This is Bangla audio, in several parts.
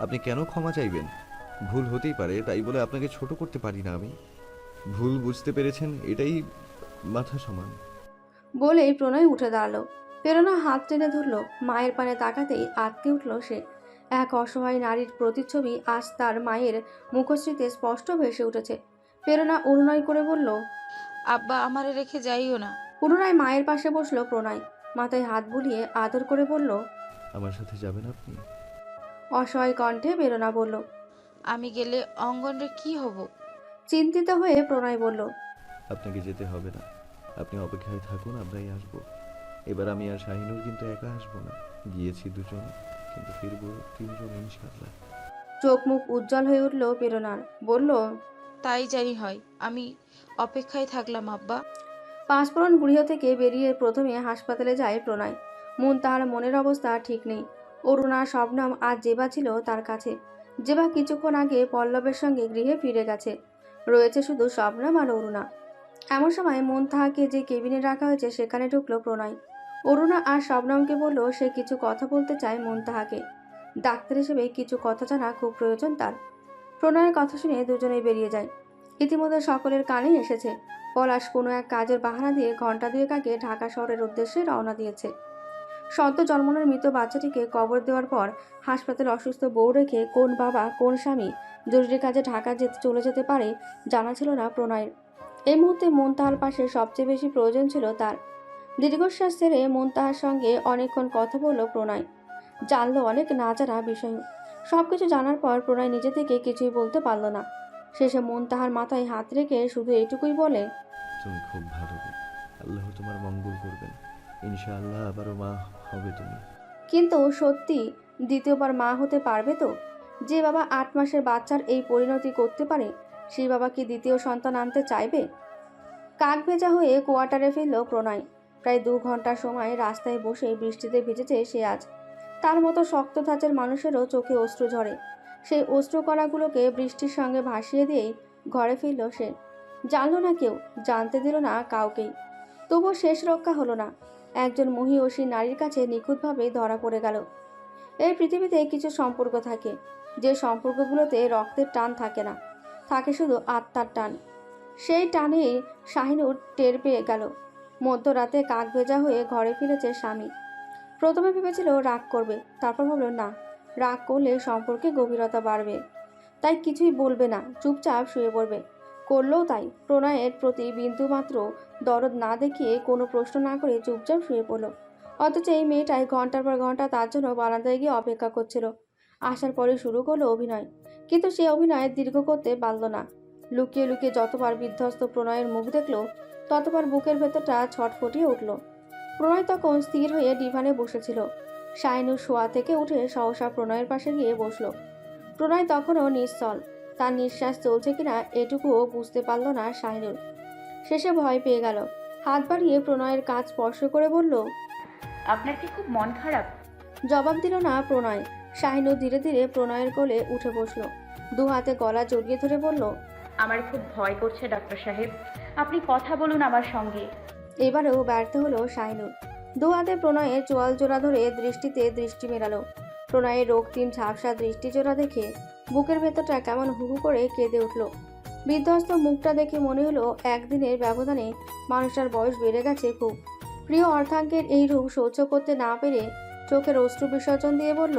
আপনি কেন ক্ষমা চাইবেন? ভুল হতেই পারে তাই বলে আপনাকে ছোট করতে পারি না আমি। ভুল বুঝতে পেরেছেন এটাই মাথা সমান। বলেই প্রণয় উঠে দাঁড়াল। প্রেরণা হাত টেনে ধরলো মায়ের পানে তাকাতেই আটকে উঠল সে। এক অসহায় নারীর প্রতিচ্ছবি আজ তার মায়ের মুখশ্রীতে স্পষ্ট ভেসে উঠেছে। প্রেরণা অনুনয় করে বলল আব্বা আমারে রেখে যাইও না। পুনরায় মায়ের পাশে বসল প্রণয়। মাথায় হাত বুলিয়ে আদর করে বলল আমার সাথে যাবেন আপনি? অসহায় কণ্ঠে প্রেরণা বলল আমি গেলে অঙ্গনরে কি হব? চিন্তিত হয়ে প্রণয় বলল আপনাকে যেতে হবে না। আপনি অপেক্ষায় থাকুন আমরাই আসব। এবার আমি আর শাহিনুর কিন্তু একা আসব না। গিয়েছি দুজন কিন্তু ফিরবো তিনজন ইনশাআল্লাহ। চোখ মুখ উজ্জ্বল হয়ে উঠল প্রেরণার বলল তাই জানি হয়। আমি অপেক্ষায় থাকলাম আব্বা। পাঁচফোড়ন গৃহ থেকে বেরিয়ে প্রথমে হাসপাতালে যায় প্রণয়। মন তার মনের অবস্থা ঠিক নেই। অরুণা শবনম আর জেবা ছিল তার কাছে। জেবা কিছুক্ষণ আগে পল্লবের সঙ্গে গৃহে ফিরে গেছে। রয়েছে শুধু শবনম আর অরুণা। এমন সময় মন তাহাকে যে কেবিনে রাখা হয়েছে সেখানে ঢুকলো প্রণয়। অরুণা আর শবনমকে বলল, সে কিছু কথা বলতে চায় মন তাহাকে ডাক্তার হিসেবে কিছু কথা জানা খুব প্রয়োজন তার। প্রণয়ের কথা শুনে দুজনেই বেরিয়ে যায়। ইতিমধ্যে সকলের কানেই এসেছে। পলাশ কোনো এক কাজের বাহানা দিয়ে ঘণ্টা দুয়েক আগে ঢাকা শহরের উদ্দেশ্যে রওনা দিয়েছে। সদ্য জন্মনের মৃত বাচ্চাটিকে কবর দেওয়ার পর হাসপাতালে অসুস্থ বউ রেখে কোন বাবা, কোন স্বামী জরুরি কাজে ঢাকা যেতে চলে যেতে পারে জানা ছিল না প্রণয়ের। এই মুহূর্তে মন তাহার পাশে সবচেয়ে বেশি প্রয়োজন ছিল তার। দীর্ঘশ্বাস ছেড়ে মন তাহার সঙ্গে অনেকক্ষণ কথা বলল প্রণয়। জানলো অনেক না জানা বিষয়। সব কিছু জানার পর প্রণয় নিজে থেকে কিছুই বলতে পারল না। শেষে মন তাহার মাথায় হাত রেখে শুধু এটুকুই বলে, তুমি খুব ভালো আল্লাহ তোমার মঙ্গল করবেন। ইনশাআল্লাহ আবারও মা হবে তুমি। কিন্তু সত্যি দ্বিতীয়বার মা হতে পারবে তো? যে বাবা আট মাসের বাচ্চার এই পরিণতি করতে পারে, সেই বাবা কি দ্বিতীয় সন্তান আনতে চাইবে? কাক ভেজা হয়ে কোয়ার্টারে ফিরল প্রণয়। প্রায় দু ঘণ্টা সময় রাস্তায় বসে বৃষ্টিতে ভিজেছে সে আজ। তার মতো শক্ত ধাঁচের মানুষেরও চোখে অশ্রু ঝরে। সেই অশ্রুকণাগুলোকে বৃষ্টির সঙ্গে ভাসিয়ে দিয়েই ঘরে ফিরল সে। জানল না কেউ, জানতে দিল না কাউকেই। তবুও শেষ রক্ষা হলো না। একজন মহিষী নারীর কাছে নিখুঁতভাবে ধরা পড়ে গেল। এই পৃথিবীতে কিছু সম্পর্ক থাকে, যে সম্পর্কগুলোতে রক্তের টান থাকে না। থাকে শুধু আত্মার টান। সেই টানেই শাহিনুর টের পেয়ে গেল। মধ্যরাতে কাক ভেজা হয়ে ঘরে ফিরেছে স্বামী। প্রথমে ভেবেছিল রাগ করবে, তারপর ভাবল, না, রাগ করলে সম্পর্কে গভীরতা বাড়বে। তাই কিছুই বলবে না, চুপচাপ শুয়ে পড়বে। করলেও তাই। প্রণয়ের প্রতি বিন্দুমাত্র দরদ না দেখিয়ে কোনো প্রশ্ন না করে চুপচাপ শুয়ে পড়ল। অথচ এই মেয়েটাই ঘণ্টার পর ঘণ্টা তার জন্য বারান্দায় গিয়ে অপেক্ষা করছিল। আসার পরে শুরু করল অভিনয়। কিন্তু সে অভিনয় দীর্ঘ করতে পারল না। লুকিয়ে লুকিয়ে যতবার বিধ্বস্ত প্রণয়ের মুখ দেখল, ততবার বুকের ভেতরটা ছটফটিয়ে উঠল। প্রণয় তখন স্থির হয়ে ডিভানে বসেছিল। শাইনুর শোয়া থেকে উঠে সহসা প্রণয়ের পাশে গিয়ে বসল। প্রণয় তখনও নিশ্চল। তার নিঃশ্বাস চলছে কিনা এটুকুও বুঝতে পারল না শাহিনুর। শেষে ভয় পেয়ে গেল। হাত বাড়িয়ে প্রণয়ের কাজ স্পর্শ করে বলল আপনার কি খুব মন খারাপ? জবাব দিল না প্রণয়। শাহিনু ধীরে ধীরে প্রণয়ের কোলে উঠে বসল। দু হাতে গলা জড়িয়ে ধরে বলল আমার খুব ভয় করছে ডাক্তার সাহেব। আপনি কথা বলুন আমার সঙ্গে। এবারেও ব্যর্থ হলো শাহিনুর দু হাতে প্রণয়ের চোয়াল জোড়া ধরে দৃষ্টিতে দৃষ্টি মেলালো। প্রণয়ের রক্তিম ঝাপসা দৃষ্টি জোড়া দেখে বুকের ভেতরটা কেমন হুহু করে কেঁদে উঠল। বিধ্বস্ত মুখটা দেখে মনে হলো একদিনের ব্যবধানে মানুষটার বয়স বেড়ে গেছে খুব। প্রিয় অর্থাঙ্কের এই রূপ সহ্য করতে না পেরে চোখের অশ্রু বিসর্জন দিয়ে বলল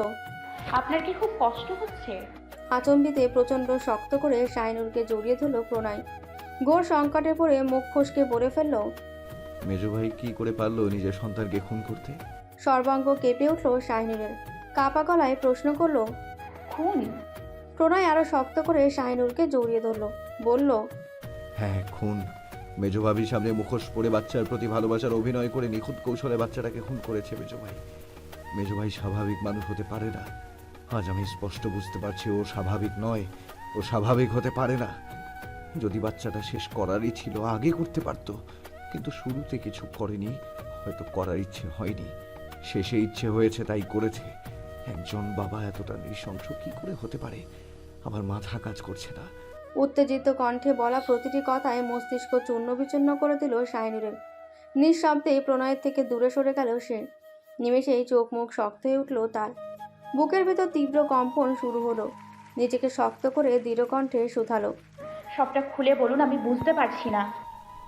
আপনার কি খুব কষ্ট হচ্ছে? আচম্বিতে প্রচণ্ড শক্ত করে শাইনুরকে জড়িয়ে ধরল প্রণয়। ঘোর সংকটে পড়ে মুখ ফসকে বলে ফেলল মেজো ভাই কি করে পারল নিজের সন্তানকে খুন করতে? সর্বাঙ্গ কেঁপে উঠল শাহিনুরের কাপা গলায় প্রশ্ন করল খুন? প্রণয় আরও শক্ত করে শাহিনুরকে জড়িয়ে ধরল। বলল হ্যাঁ খুন। মেজো ভাবির সামনে মুখোশ পরে বাচ্চার প্রতি ভালোবাসার অভিনয় করে নিখুঁত কৌশলে বাচ্চাটাকে খুন করেছে মেজো ভাই মেজো ভাই স্বাভাবিক মানুষ হতে পারে না। আজ আমি স্পষ্ট বুঝতে পারছি ও স্বাভাবিক নয়, ও স্বাভাবিক হতে পারে না। যদি বাচ্চাটা শেষ করারই ছিল, আগে করতে পারতো। কিন্তু শুরুতে কিছু করেনি, হয়তো করার ইচ্ছে হয়নি। শেষে ইচ্ছে হয়েছে তাই করেছে। একজন বাবা এতটা নৃশংস কি করে হতে পারে? আমার মাথা কাজ করছে না। উত্তেজিত কণ্ঠে বলা প্রতিটি কথায় মস্তিষ্ক চূর্ণ বিচূর্ণ করে দিল শাহিনুরের। নিঃশব্দে প্রণয়ের থেকে দূরে সরে গেল সে। নিমেষেই চোখ মুখ শক্ত হয়ে উঠল তার। বুকের ভেতর তীব্র কম্পন শুরু হলো। নিজেকে শক্ত করে দৃঢ় কণ্ঠে শুধালো। সবটা খুলে বলুন আমি বুঝতে পারছি না।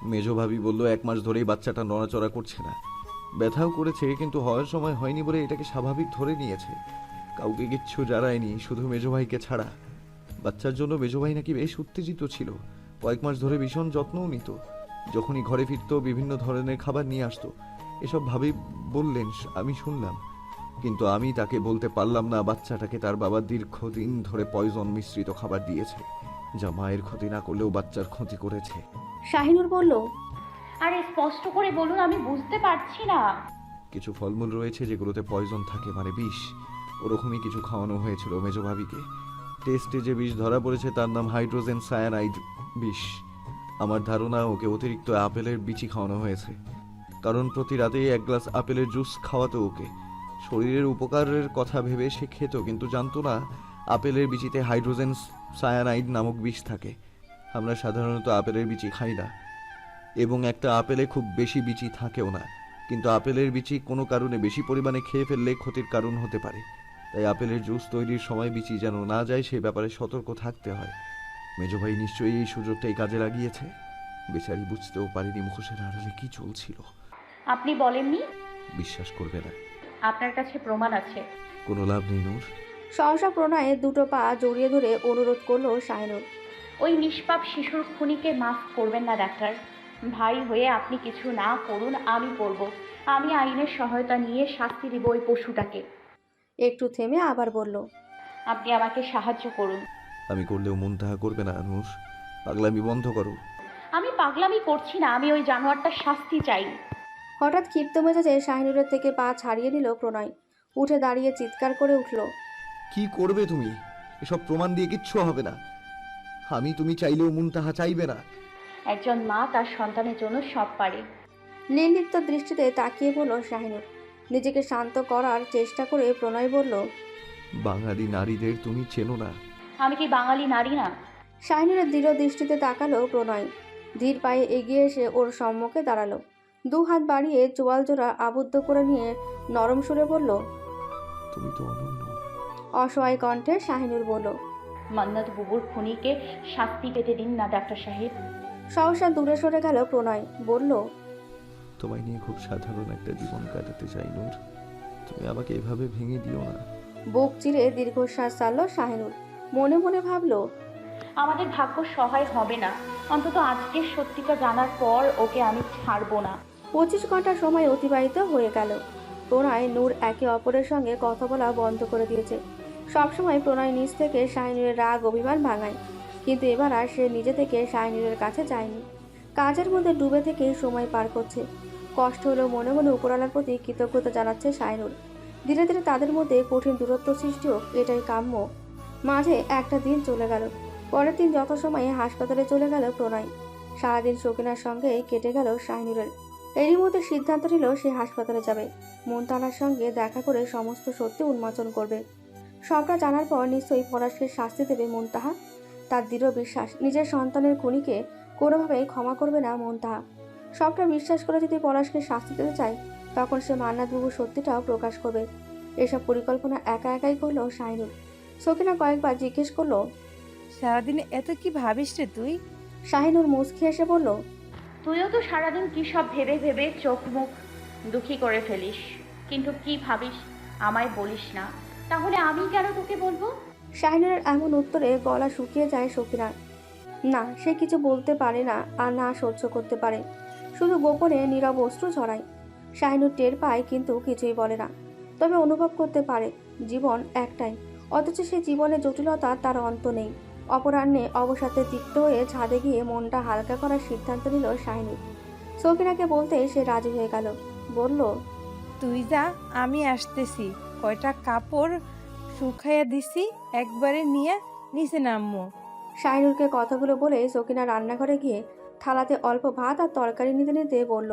মেজ ভাবি বলল এক মাস ধরেই বাচ্চাটা নড়াচড়া করছে না। ব্যথাও করেছে, কিন্তু হওয়ার সময় হয়নি বলে এটাকে স্বাভাবিক ধরে নিয়েছে। কাউকে কিচ্ছু জানায়নি, শুধু মেজ ভাইকে ছাড়া। বাচ্চার জন্য মেজ ভাই নাকি বেশ উত্তেজিত ছিল। কয়েক মাস ধরে ভীষণ যত্নও নিত। যখনই ঘরে ফিরতো, বিভিন্ন ধরনের খাবার নিয়ে আসতো। এসব ভাবি বললেন, আমি শুনলাম। কিন্তু আমি তাকে বলতে পারলাম না, বাচ্চাটাকে তার বাবা দীর্ঘদিন ধরে পয়জন মিশ্রিত খাবার দিয়েছে, যা মায়ের ক্ষতি না করলেও বাচ্চার ক্ষতি করেছে। শাহিনুর বলল আরে স্পষ্ট করে বলুন, আমি বুঝতে পারছি না। কিছু ফলমূল রয়েছে যেগুলোতে পয়জন থাকে মানে বিষ। ওরকমই কিছু খাওয়ানো হয়েছিল মেজো ভাবিকে। টেস্টে যে বিষ ধরা পড়েছে, তার নাম হাইড্রোজেন সায়ানাইড বিষ। আমার ধারণা, ওকে অতিরিক্ত আপেলের বিচি খাওয়ানো হয়েছে। কারণ প্রতি রাতেই এক গ্লাস আপেলের জুস খাওয়াতো ওকে। শরীরের উপকারের কথা ভেবে সে খেত, কিন্তু জানতো না, আপেলের বিচিতে হাইড্রোজেন সায়ানাইড নামক বিষ থাকে। আমরা সাধারণত আপেলের বিচি খাই না। এবং একটা আপেলে খুব বেশি বিচি থাকেও না। কিন্তু আপেলের বিচি কোনো কারণে বেশি পরিমাণে খেয়ে ফেললে ক্ষতির কারণ হতে পারে। তাই আপেলের জুস তৈরির সময় বিচি যেন না যায় সে ব্যাপারে সতর্ক থাকতে হয়। মেজো ভাই নিশ্চয়ই এই সুযোগটাই কাজে লাগিয়েছে। বেচারি বুঝতেও পারিনি মুখোশের আড়ালে কি চলছিল। আপনি বলেননি? বিশ্বাস করবে না। আপনার কাছে প্রমাণ আছে। কোনো লাভ নেই নূর। সহসা প্রণয়ে দুটো পা জড়িয়ে ধরে অনুরোধ করল শাহিনুর ওই নিষ্পাপ শিশুর খুনিকে মাফ করবেন না ডাক্তার। ভাই হয়ে আপনি কিছু না করুন আমি করব। আমি আইনের সহায়তা নিয়ে শাস্তি দিব ওই পশুটাকে। একটু থেমে আবার বলল আপনি আমাকে সাহায্য করুন। আমি করলেও মন তাহা করবে না নূর পাগলামি বন্ধ করো। আমি পাগলামি করছি না আমি ওই জানোয়ারটার শাস্তি চাই। হঠাৎ ক্ষিপ্ত মেজাজে শাহিনুরের থেকে পা ছাড়িয়ে নিল প্রণয়। উঠে দাঁড়িয়ে চিৎকার করে উঠল কি করবে তুমি? এসব প্রমাণ দিয়ে কিচ্ছু হবে না। আমি তুমি চাইলেও মন তাহা চাইবে না। একজন মা তার সন্তানের জন্য সব পারে। নির্লিপ্ত দৃষ্টিতে তাকিয়ে বলল শাহিনুর। নিজেকে শান্ত করার চেষ্টা করে প্রণয় বলল বাঙালি নারীদের তুমি চেনো না। আমি কি বাঙালি নারী না? শাহিনুরের দৃঢ় দৃষ্টিতে তাকালো প্রণয়। ধীর পায়ে এগিয়ে এসে ওর সম্মুখে দাঁড়াল। দু হাত বাড়িয়ে চোয়াল জোড়া আবদ্ধ করে নিয়ে নরম সুরে বলল তুমি তো অনন্য। অসহায় কণ্ঠে শাহিনুর বলল মান্নাত বুবুর খুনিকে শাস্তি পেতে দিন না ডাক্তার সাহেব। সহসা দূরে সরে গেল প্রণয়। বলল তোমায় নিয়ে খুব সাধারণ একটা জীবন কাটাতে চাই নূর। তুমি আমাকে এভাবে ভেঙে দিও না। বুক চিরে দীর্ঘশ্বাস ছাড়ল শাহিনুর। মনে মনে ভাবলো আমাদের ভাগ্য সহায় হবে না। অন্তত আজকের সত্যিটা জানার পর ওকে আমি ছাড়বো না। পঁচিশ ঘণ্টা সময় অতিবাহিত হয়ে গেল। প্রণয় নূর একে অপরের সঙ্গে কথা বলা বন্ধ করে দিয়েছে। সবসময় প্রণয় নিজ থেকে শাহিনুরের রাগ অভিমান ভাঙায়। কিন্তু এবার আর সে নিজে থেকে শাহিনুরের কাছে যায়নি। কাজের মধ্যে ডুবে থেকেই সময় পার করছে। কষ্ট হলেও মনে মনে উপরালার প্রতি কৃতজ্ঞতা জানাচ্ছে শাহিনুর। ধীরে ধীরে তাদের মধ্যে কঠিন দূরত্ব সৃষ্টি হোক, এটাই কাম্য। মাঝে একটা দিন চলে গেল। পরের দিন যথাসময়ে হাসপাতালে চলে গেল প্রণয়। সারাদিন শকিনার সঙ্গে কেটে গেল শাহিনুরের। এরই মধ্যে সিদ্ধান্ত নিল সে হাসপাতালে যাবে। মনতানার সঙ্গে দেখা করে সমস্ত সত্যি উন্মোচন করবে। সবটা জানার পর নিশ্চয়ই পলাশকে শাস্তি দেবে মনতাহা। তার দৃঢ় বিশ্বাস। নিজের সন্তানের খুনিকে কোনোভাবেই ক্ষমা করবে না মনতাহা সবটা বিশ্বাস করে যদি পলাশকে শাস্তি দিতে চায় তখন সে মান্নাতবাবু সত্যিটাও প্রকাশ করবে। এসব পরিকল্পনা একা একাই করল শাহিনুর সকিনা কয়েকবার জিজ্ঞেস করল সারাদিন এত কি ভাবিস রে তুই? শাহিনুর মুচকি এসে বলল তুইও তো সারাদিন কী সব ভেবে ভেবে চোখ মুখ দুঃখী করে ফেলিস। কিন্তু কি ভাবিস আমায় বলিস না। তাহলে আমি কেন তোকে বলব? শাহিনুরের এমন উত্তরে গলা শুকিয়ে যায় সকিনার। না, সে কিছু বলতে পারে না আর না সহ্য করতে পারে। শুধু গোপনে নীরব অস্ত্র ছড়ায়। শাহিনুর টের পায় কিন্তু কিছুই বলে না। তবে অনুভব করতে পারে, জীবন একটাই। অথচ সে জীবনে জটিলতা তার অন্ত নেই। অপরাহ্নে অবসাদে তিক্ত হয়ে ছাদে গিয়ে মনটা হালকা করার সিদ্ধান্ত নিল শাহিনুর সকিনাকে বলতে সে রাজি হয়ে গেল। বলল, তুই যা, আমি আসতেছি। কয়টা কাপড় শুকাইয়া দিছি একবারে নিয়ে নিচে নামমো। শাহিনুরকে কথাগুলো বলে সকিনা রান্নাঘরে গিয়ে থালাতে অল্প ভাত আর তরকারি নিতে নিতে বলল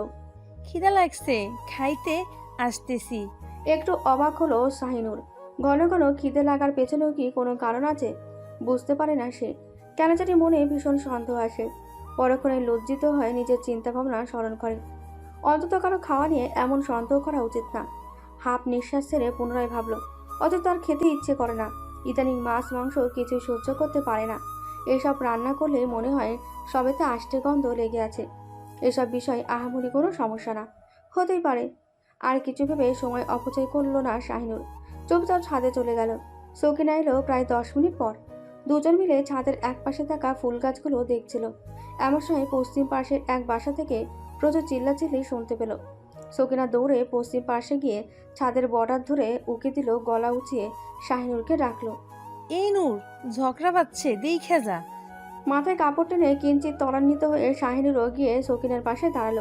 খিদা লাগছে খাইতে আসতেছি। একটু অবাক হলো শাহিনুর ঘন ঘন খিদে লাগার পেছনেও কি কোনো কারণ আছে? বুঝতে পারে না সে। কেন জানি মনে ভীষণ সন্দেহ আসে। পরক্ষণে লজ্জিত হয়ে নিজের চিন্তাভাবনা স্মরণ করে। অন্তত কারও খাওয়া নিয়ে এমন সন্দেহ করা উচিত না। হাফ নিঃশ্বাস ছেড়ে পুনরায় ভাবলো অথচ তার খেতে ইচ্ছে করে না। ইদানিং মাছ, মাংস কিছুই সহ্য করতে পারে না। এসব রান্না করলে মনে হয় সবেতে আষ্টে গন্ধ লেগে আছে। এসব বিষয় আহামরি কোনো সমস্যা না। হতেই পারে। আর কিছু ভেবে সময় অপচয় করল না শাহিনুর। চুপচাপ ছাদে চলে গেল। সকিনা এলো প্রায় দশ মিনিট পর। দুজন মিলে ছাদের এক পাশে থাকা ফুল গাছগুলো দেখছিল। এমন সময় পশ্চিম পাশের এক বাসা থেকে প্রচুর চিল্লাচিল্লি শুনতে পেল। সকিনা দৌড়ে পশ্চিম পাশে গিয়ে ছাদের বর্ডার ধরে উকে দিল গলা উঁচিয়ে শাহিনুরকে ডাকলো। এই নূর ঝগড়া পাচ্ছে দেখে যা। মাথায় কাপড় টেনে কিঞ্চিত ত্বরান্বিত হয়ে শাহিনুরও গিয়ে সকিনের পাশে দাঁড়াল।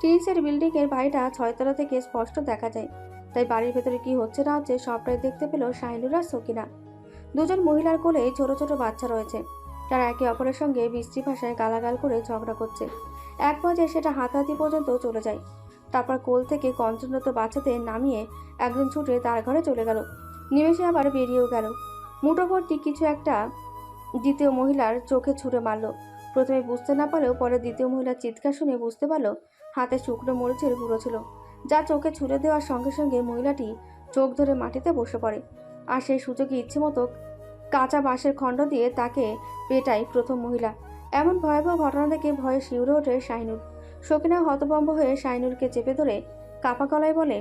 টিনসের বিল্ডিংয়ের বাড়িটা ছয়তলা থেকে স্পষ্ট দেখা যায়। তাই বাড়ির ভেতরে কি হচ্ছে না হচ্ছে সবটাই দেখতে পেল শাহিনুর আর সকিনা। দুজন মহিলার কোলে ছোট ছোট বাচ্চা রয়েছে। তারা একে অপরের সঙ্গে বৃষ্টি ভাষায় গালাগাল করে ঝগড়া করছে। এক পর্যায়ে সেটা হাতাহাতি পর্যন্ত চলে যায়। তারপর কোল থেকে কঞ্চনরত বাচ্চাদের নামিয়ে একজন ছুটে তার ঘরে চলে গেল। নিমেষে আবার বেরিয়েও গেল। মুঠোভর্তি কিছু একটা দ্বিতীয় মহিলার চোখে ছুঁড়ে মারল। প্রথমে বুঝতে না পারলেও পরে দ্বিতীয় মহিলার চিৎকার শুনে বুঝতে পারল হাতে শুকনো মরিচের গুঁড়ো ছিল। যা চোখে ছুঁড়ে দেওয়ার সঙ্গে সঙ্গে মহিলাটি চোখ ধরে মাটিতে বসে পড়ে। আর সেই সুযোগে ইচ্ছে মতো কাঁচা বাঁশের খণ্ড দিয়ে তাকে পেটায় প্রথম মহিলা। এমন ভয়াবহ ঘটনা দেখে ভয়ে শিউরে ওঠে শাইনুর শকিনা হতভম্ব হয়ে শাইনুরকে চেপে ধরে কাপা গলায় বলে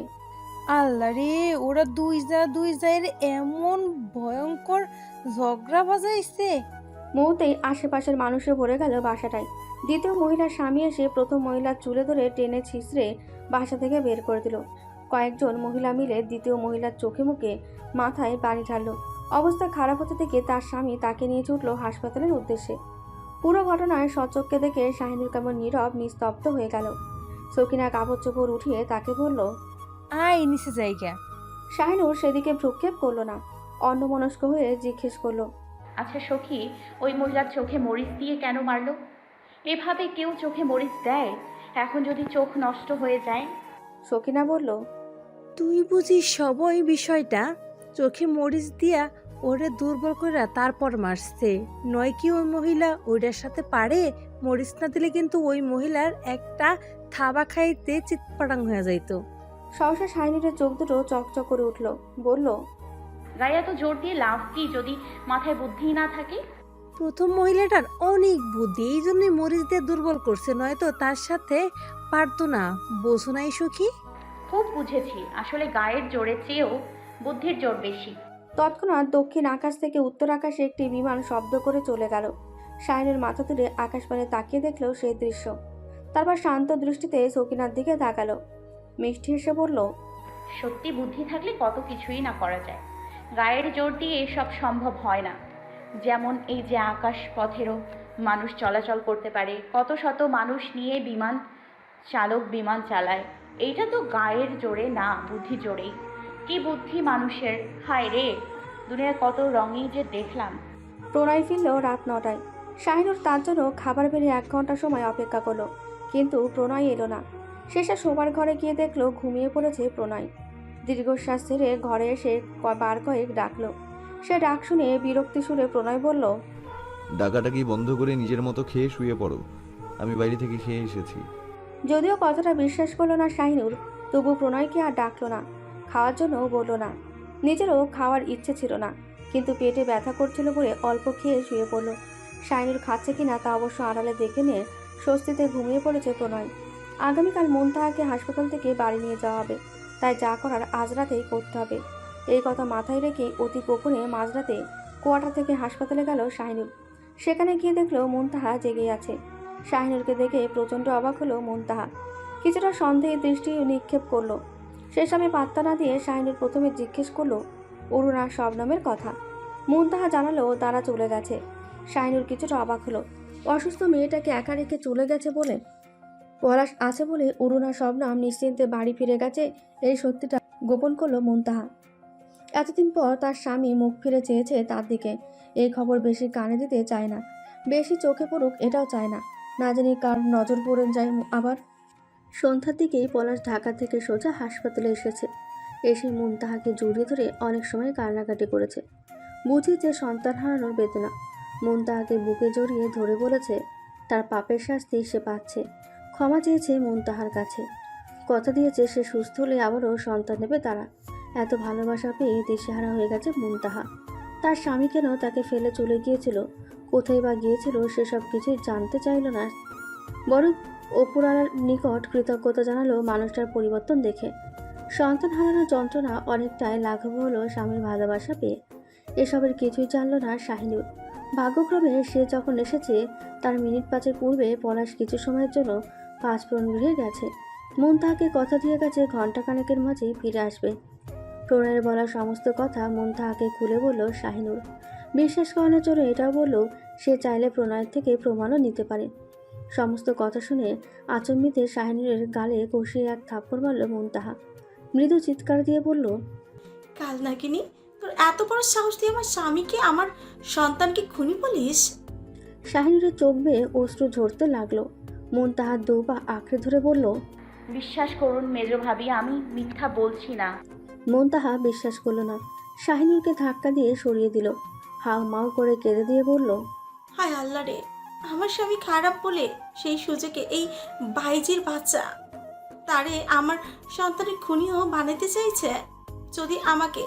আল্লাহ রে ওরা দুই যা দুই জায়ের এমন ভয়ঙ্কর ঝগড়া বাজাইছে। মুহূর্তেই আশেপাশের মানুষে ভরে গেল বাসাটায়। দ্বিতীয় মহিলার স্বামী এসে প্রথম মহিলার চুলে ধরে টেনে ছিঁচড়ে বাসা থেকে বের করে দিল। কয়েকজন মহিলা মিলে দ্বিতীয় মহিলার চোখে মুখে মাথায় বাড়ি ঢাললো। অবস্থা খারাপ হতে থেকে তার স্বামী তাকে নিয়ে ছুটলো হাসপাতালের উদ্দেশ্যে। পুরো ঘটনায় সচক্ষে দেখে শাহিনুর কেমন নীরব নিস্তব্ধ হয়ে গেল। সকিনা কাপড় চোপড় উঠিয়ে তাকে বলল আয় নিচে যাই জায়গা শাহিনুর সেদিকে ভ্রুক্ষেপ করল না অন্যমনস্ক হয়ে জিজ্ঞেস করল আচ্ছা সখি ওই মহিলার চোখে মরিচ দিয়ে কেন মারলো? এভাবে কেউ চোখে মরিচ দেয়? এখন যদি চোখ নষ্ট হয়ে যায়? সকিনা বলল তুই বুঝি সবই বিষয়টা? চোখে মরিচ দিয়া ওরে দুর্বল করে তারপর মারছে। নয় কি ওই মহিলা ওইটার সাথে পারে? মরিচ না দিলে কিন্তু ওই মহিলার একটা থাবা খাইতে চিৎপাটাং হয়ে যাইতো। সহসা শাহিনুরের চোখ দুটো চকচক করে উঠল। বলল গায়ে এত জোর দিয়ে লাভ কি যদি মাথায় বুদ্ধি না থাকে? প্রথম মহিলাটার অনেক বুদ্ধি এই জন্যই মরিচ দিয়ে দুর্বল করছে নয়তো তার সাথে পারতো না। বোঝো নাই সখী? খুব বুঝেছি। আসলে গায়ের জোরের চেয়েও বুদ্ধির জোর বেশি। তৎক্ষণাৎ দক্ষিণ আকাশ থেকে উত্তর আকাশে একটি বিমান শব্দ করে চলে গেল। শাহিনের মাথা তুলে আকাশপানে তাকিয়ে দেখল সেই দৃশ্য। তারপর শান্ত দৃষ্টিতে সকিনার দিকে তাকালো। মিষ্টি হেসে বলল, সত্যি বুদ্ধি থাকলে কত কিছুই না করা যায়। গায়ের জোর দিয়ে এসব সম্ভব হয় না। যেমন এই যে আকাশ পথেরও মানুষ চলাচল করতে পারে, কত শত মানুষ নিয়ে বিমান চালক বিমান চালায়। এইটা তো গায়ের জোরে না, বুদ্ধি জোরেই। কি বুদ্ধি মানুষের? হায় রে দুনিয়ার কত রঙই যে দেখলাম। প্রণয় ফিরল রাত নটায়। শাহিনুর তার জন্য খাবার বেড়ে এক ঘণ্টা সময় অপেক্ষা করল কিন্তু প্রণয় এলো না। শেষে শোবার ঘরে গিয়ে দেখল ঘুমিয়ে পড়েছে প্রণয়। দীর্ঘশ্বাস ছেড়ে ঘরে এসে বার কয়েক ডাকলো। সে ডাক শুনে বিরক্তি সুরে প্রণয় বলল ডাকাটাকি বন্ধ করে নিজের মতো খেয়ে শুয়ে পড়ো? আমি বাইরে থেকে খেয়ে এসেছি। যদিও কথাটা বিশ্বাস করল না শাহিনুর তবু প্রণয়কে আর ডাকলো না। খাওয়ার জন্যও বলল না। নিজেরও খাওয়ার ইচ্ছে ছিল না, কিন্তু পেটে ব্যথা করছিল বলে অল্প খেয়ে শুয়ে পড়ল। শাহিনুর খাচ্ছে কিনা তা অবশ্য আড়ালে দেখে নিয়ে স্বস্তিতে ঘুমিয়ে পড়েছে প্রণয় আগামীকাল মনতাহাকে হাসপাতাল থেকে বাড়ি নিয়ে যাওয়া হবে, তাই যা করার আজ রাতেই করতে হবে। এই কথা মাথায় রেখে অতি গোপনে মাঝরাতে কোয়ার্টার থেকে হাসপাতালে গেল শাহিনুর সেখানে গিয়ে দেখল মুনতাহা জেগে আছে। শাহিনুরকে দেখে প্রচণ্ড অবাক হলো মুনতাহা। কিছুটা সন্দেহের দৃষ্টি নিক্ষেপ করল। সেসবে পাত্তা না দিয়ে শাহিনুর প্রথমে জিজ্ঞেস করল, অরুণা শবনমের কথা? মুনতাহা জানালো, তারা চলে গেছে। শাহিনুর কিছুটা অবাক হলো, অসুস্থ মেয়েটাকে একা রেখে চলে গেছে বলে? পলাশ আছে বলে অরুণা শবনম নিশ্চিন্তে বাড়ি ফিরে গেছে, এই সত্যিটা গোপন করল মুনতাহা। এতদিন পর তার স্বামী মুখ ফিরে চেয়েছে তার দিকে, এই খবর বেশি কানে দিতে চায় না, বেশি চোখে পড়ুক এটাও চায় না। না জানি কার নজর পড়ে যায় আবার সন্ধ্যার দিকেই পলাশ ঢাকা থেকে সোজা হাসপাতালে এসেছে। এসে মন তাহাকে জড়িয়ে ধরে অনেক সময় কান্নাকাটি করেছে। বুঝেছে সন্তান হারানোর বেদনা। মন তাহাকে বুকে জড়িয়ে ধরে বলেছে, তার পাপের শাস্তি সে পাচ্ছে। ক্ষমা চেয়েছে মন তাহার কাছে। কথা দিয়েছে সে সুস্থ হলে আবারও সন্তান নেবে তারা। এত ভালোবাসা পেয়ে দিশেহারা হয়ে গেছে মুনতাহা তার স্বামী কেন তাকে ফেলে চলে গিয়েছিল? কোথায় বা গিয়েছিল সেসব কিছুই জানতে চাইল না। বরং অপুরার নিকট কৃতজ্ঞতা জানালো মানুষটার পরিবর্তন দেখে। সন্তান হারানোর যন্ত্রণা অনেকটাই লাঘব হলো স্বামীর ভালোবাসা পেয়ে। এসবের কিছুই জানল না শাহিনুর ভাগ্যক্রমে সে যখন এসেছে, তার মিনিট পাঁচের পূর্বে পলাশ কিছু সময়ের জন্য পাঁচফোড়ন গৃহে গেছে। মন তাহাকে কথা দিয়ে গেছে ঘণ্টা খানেকের মাঝেই ফিরে আসবে। প্রণয়ের বলা সমস্ত কথা মন তাহাকে খুলে বলল শাহিনুর। বিশ্বাস করানোর জন্য এটাও বলল, সে চাইলে প্রণয়ের থেকে প্রমাণও নিতে পারে। সমস্ত কথা শুনে আচম্বিতে শাহিনুরের গালে কষিয়ে এক থাপ্পড় মারল মন্তাহা। মৃদু চিৎকার দিয়ে বলল কাল নাকিনি তোর এত বড় সাহস দিয়ে আমার স্বামীকে আমার সন্তানকে খুনি বলিস? শাহিনুরের চোখ বেয়ে অশ্রু ঝরতে লাগল। মন তাহার দু পা আঁকড়ে ধরে বলল বিশ্বাস করুন মেজো ভাবি আমি মিথ্যা বলছি না। মন তাহা বিশ্বাস করল না। শাহিনুরকে ধাক্কা দিয়ে সরিয়ে দিল। হাও মাও করে কেঁদে দিয়ে বলল হায় আল্লাহ রে আমার স্বামী খারাপ বলে সেই সুযোগে এই বাইজির বাচ্চা, তারে আমার সন্তানের খুনিও বানাতে চাইছে। যদি আমাকে,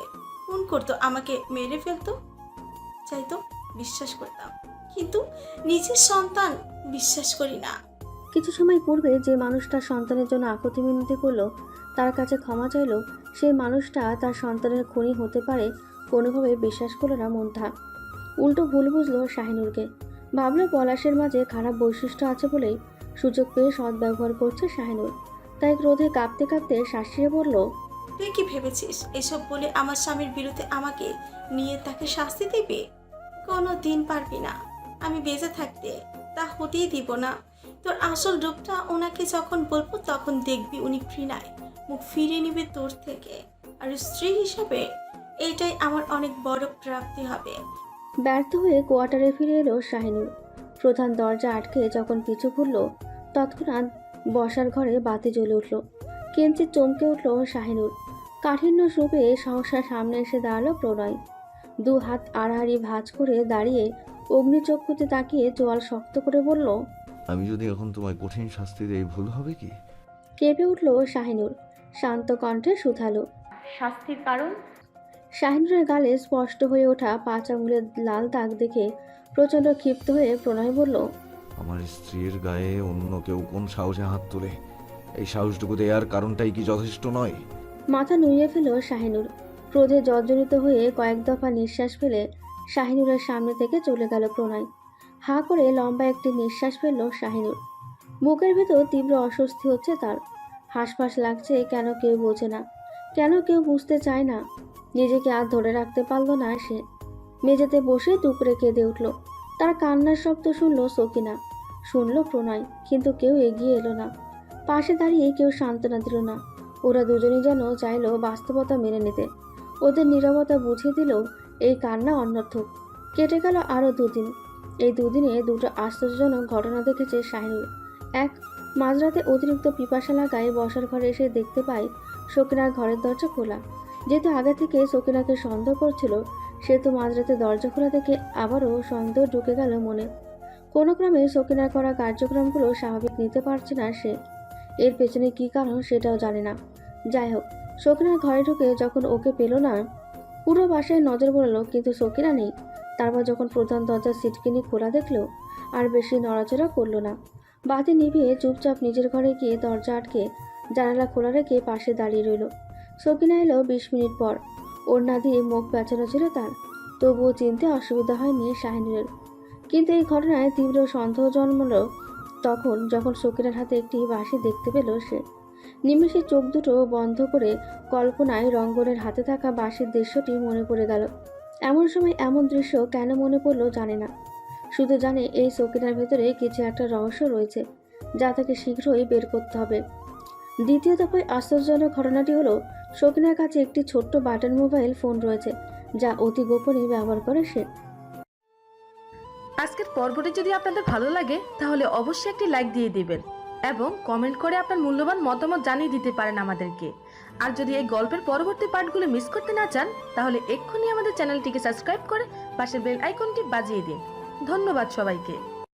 খুন করতো, আমাকে মেরে ফেলতো, চাইতো বিশ্বাস করতাম। কিন্তু নিজের সন্তান বিশ্বাস করি না। কিছু সময় পূর্বে যে মানুষটা সন্তানের জন্য আকুতি মিনতি করল, তার কাছে ক্ষমা চাইলো, সেই মানুষটা তার সন্তানের খুনি হতে পারে কোনোভাবে বিশ্বাস করল না মন্থা উল্টো ভুল বুঝলো শাহিনুরকে। ভাবলো পলাশের মাঝে খারাপ বৈশিষ্ট্য আছে বলেই সুযোগ পেয়ে সদ্ব্যবহার করছে শাহিনুর। তাই ক্রোধে কাঁপতে কাঁপতে শাসিয়ে বলল, তুই কি ভেবেছিস এসব বলে আমার স্বামীর বিরুদ্ধে আমাকে নিয়ে তাকে শাস্তি দিবি? কোনো দিন পারবি না। আমি বেঁচে থাকতে তা হতেই দিব না। তোর আসল রূপটা ওনাকে যখন বলব তখন দেখবি উনি ঘৃণায়। মুখ ফিরিয়ে নিবে তোর থেকে। আর স্ত্রী হিসাবে এইটাই আমার অনেক বড় প্রাপ্তি হবে। ব্যর্থ হয়ে কোয়ার্টারে ফিরে এলো শাহিনুর। প্রধান দরজা আটকে যখন পিছু ঘুরল তৎক্ষণাৎ বসার ঘরে বাতি জ্বলে উঠল। কিঞ্চিত চমকে উঠল শাহিনুর। কাঠিন্য রূপে সহসা সামনে এসে দাঁড়াল প্রণয়। দু হাত আড়াআড়ি ভাঁজ করে দাঁড়িয়ে অগ্নিচক্ষুতে তাকিয়ে চোয়াল শক্ত করে বলল আমি যদি এখন তোমায় কঠিন শাস্তি দেই ভুল হবে কি? কেঁপে উঠল শাহিনুর। শান্ত কণ্ঠে শুধালো। শাস্তির কারণ? শাহিনুরের গালে স্পষ্ট হয়ে ওঠা পাঁচ আঙুলের লাল দাগ দেখে প্রচণ্ড ক্ষিপ্ত হয়ে প্রণয় বলল আমার স্ত্রীর গায়ে অন্য কেউ কোন সাহসে হাত তোলে? এই সাহসটুকু দেওয়ার কারণটাই কি যথেষ্ট নয়? মাথা নুইয়ে ফেল শাহিনুর। ক্রোধে জর্জরিত হয়ে কয়েক দফা নিঃশ্বাস ফেলে শাহিনুরের সামনে থেকে চলে গেল প্রণয়। হা করে লম্বা একটি নিঃশ্বাস ফেলল শাহিনুর। বুকের ভেতর তীব্র অস্বস্তি হচ্ছে তার। হাঁসফাঁস লাগছে কেন কেউ বোঝে না। কেন কেউ বুঝতে চায় না। নিজেকে আর ধরে রাখতে পারল না সে। মেঝেতে বসে টুকরে কেঁদে উঠল। তার কান্নার শব্দ শুনল সকিনা। শুনল প্রণয়, কিন্তু কেউ এগিয়ে এলো না। পাশে দাঁড়িয়ে কেউ সান্ত্বনা দিল না। ওরা দুজনেই যেন চাইলো বাস্তবতা মেনে নিতে। ওদের নীরবতা বুঝিয়ে দিল এই কান্না অন্যর্থক কেটে গেল আরও দুদিন। এই দুদিনে দুটো আশ্চর্যজনক ঘটনা দেখেছে শাহিনুর এক, মাঝরাতে অতিরিক্ত পিপাসা লাগায় বসার ঘরে এসে দেখতে পায় সকিনার ঘরের দরজা খোলা। যেহেতু আগে থেকে সকিনাকে সন্দেহ করছিল, সেহেতু মাঝরাতে দরজা খোলা দেখে আবারও সন্দেহ ঢুকে গেল মনে। কোনো ক্রমে সকিনার করা কার্যক্রমগুলো স্বাভাবিক নিতে পারছে না সে। এর পেছনে কী কারণ সেটাও জানে না। যাই হোক সকিনার ঘরে ঢুকে যখন ওকে পেল না, পুরো বাসায় নজর বলল কিন্তু সকিনা নেই। তারপর যখন প্রধান দরজার সিটকিনি খোলা দেখল, আর বেশি নড়াচড়া করল না। বাতি নিভিয়ে চুপচাপ নিজের ঘরে গিয়ে দরজা আটকে জানালা খোলা রেখে পাশে দাঁড়িয়ে রইল। সকিনা এলো বিশ মিনিট পর। ওড়না দিয়ে মুখ পেঁচানো ছিল তার। তবুও চিনতে অসুবিধা হয়নি শাহিনুরের। কিন্তু এই ঘটনায় তীব্র সন্দেহ জন্মল তখন যখন সকিনার হাতে একটি বাঁশি দেখতে পেল সে। নিমেষে চোখ দুটো বন্ধ করে কল্পনায় রঙ্গনের হাতে থাকা বাঁশির দৃশ্যটি মনে পড়ে গেল। এমন সময় এমন দৃশ্য কেন মনে পড়ল জানে না। শুধু জানে এই সকিনার ভেতরে কিছু একটা রহস্য রয়েছে, যা তাকে শীঘ্রই বের করতে হবে। দ্বিতীয় দফায় আশ্চর্যজনক ঘটনাটি হলো শকিনার কাছে একটি ছোট্ট বাটন মোবাইল ফোন রয়েছে, যা অতি গোপনে ব্যবহার করে সে। আজকের পর্বটি যদি আপনাদের ভালো লাগে, তাহলে অবশ্যই একটি লাইক দিয়ে দিবেন এবং কমেন্ট করে আপনার মূল্যবান মতামত জানিয়ে দিতে পারেন আমাদেরকে। আর যদি এই গল্পের পরবর্তী পার্টগুলো মিস করতে না চান, তাহলে এক্ষুনি আমাদের চ্যানেলটিকে সাবস্ক্রাইব করে পাশের বেল আইকনটি বাজিয়ে দিন। ধন্যবাদ সবাইকে।